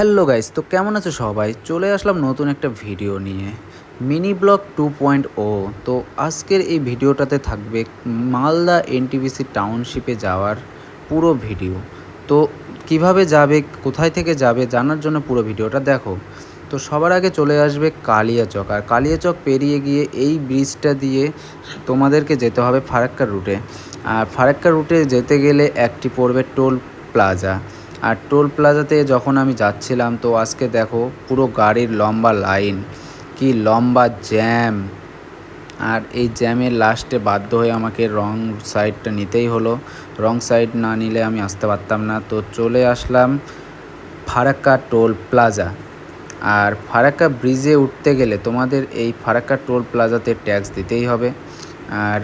Hello guys, তো কেমন আছো সবাই? চলে আসলাম নতুন একটা ভিডিও নিয়ে, mini blog two point o. তো আজকের এই ভিডিওটাতে থাকবে মালদা এনটিভিসি টাউনশিপে যাওয়ার পুরো ভিডিও। তো কীভাবে যাবে, কোথায় থেকে যাবে, জানার জন্য পুরো ভিডিওটা দেখো। তো সবার আগে চলে আসবে কালিয়াচক আর কালিয়াচক পেরিয়ে গিয়ে এই ব্রিজটা দিয়ে তোমাদেরকে যেতে হবে ফারাক্কা রুটে আর ফারাক্কা রুটে যেতে গেলে একটি পড়বে টোল প্লাজা। আর টোল প্লাজাতে যখন আমি যাচ্ছিলাম, তো আজকে দেখো পুরো গাড়ির লম্বা লাইন। কি লম্বা জ্যাম। আর এই জ্যামের লাস্টে বাধ্য হয়ে আমাকে রং সাইডটা নিতেই হলো। রং সাইড না নিলে আমি আসতে পারতাম না। তো চলে আসলাম ফারাক্কা টোল প্লাজা। আর ফারাক্কা ব্রিজে উঠতে গেলে তোমাদের এই ফারাক্কা টোল প্লাজাতে ট্যাক্স দিতেই হবে। আর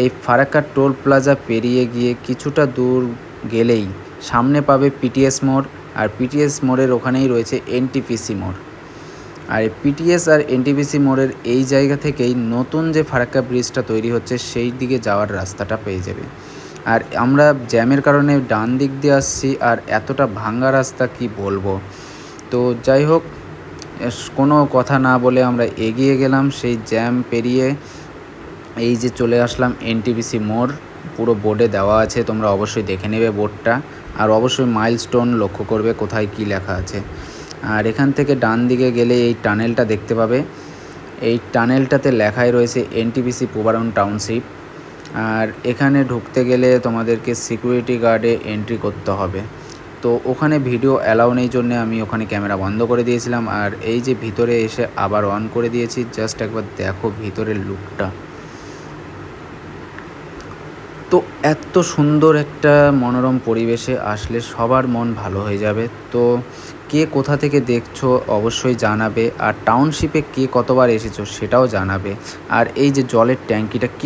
এই ফারাক্কা টোল প্লাজা পেরিয়ে গিয়ে কিছুটা দূর গেলেই সামনে পাবে পিটিএস মোড়, আর পিটিএস মোড়ের ওখানেই রয়েছে এনটিপিসি মোড়। আর পিটিএস আর এনটিপিসি মোড়ের এই জায়গা থেকেই নতুন যে ফারাক্কা ব্রিজটা তৈরি হচ্ছে, সেই দিকে যাওয়ার রাস্তাটা পেয়ে যাবে। আর আমরা জ্যামের কারণে ডান দিক দিয়ে আসছি, আর এতটা ভাঙ্গা রাস্তা কি বলব? তো যাই হোক কোনো কথা না বলে আমরা এগিয়ে গেলাম সেই জ্যাম পেরিয়ে। এই যে চলে আসলাম এনটিপিসি মোড়। পুরো বোর্ডে দেওয়া আছে, তোমরা অবশ্যই দেখে নেবে বোর্ডটা আর অবশ্যই মাইলস্টোন লক্ষ্য করবে কোথায় কি লেখা আছে। আর এখান থেকে ডান দিকে গেলে এই টানেলটা দেখতে পাবে। এই টানেলটাতে লেখাই রয়েছে এনটিপিসি পুবারন টাউনশিপ আর এখানে ঢুকতে গেলে তোমাদেরকে সিকিউরিটি গার্ডে এন্ট্রি করতে হবে। তো ওখানে ভিডিও অ্যালাউ নেই জন্য আমি ওখানে ক্যামেরা বন্ধ করে দিয়েছিলাম। আর এই যে ভিতরে এসে আবার অন করে দিয়েছি জাস্ট একবার দেখো ভিতরের লুকটা তো এত সুন্দর একটা মনোরম পরিবেশে আসলে সবার মন ভালো হয়ে যাবে। তো কে কোথা থেকে দেখছ অবশ্যই জানাবে। আর টাউনশিপে কে কতবার এসেছ সেটাও জানাবে। আর এই যে জলের ট্যাঙ্কিটা কি